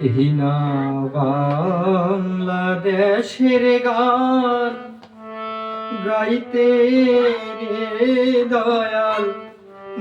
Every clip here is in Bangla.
হিনা বাংলাদেশের গান গাইতে রে দয়াল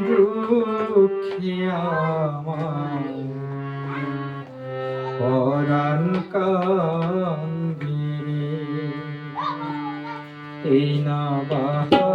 দুঃখী আমার পরাণ কান্দিরে এই না বাংলাদেশের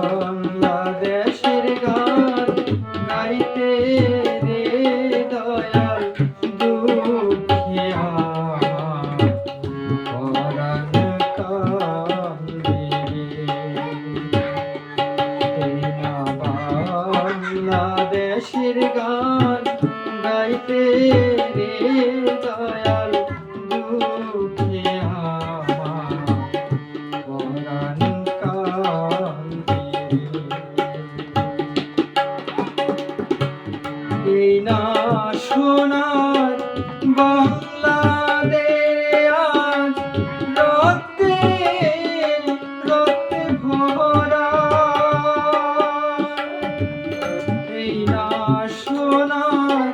সোনার বাংলাদেশ আজ রক্তে রক্তে ভরা। এই না সোনার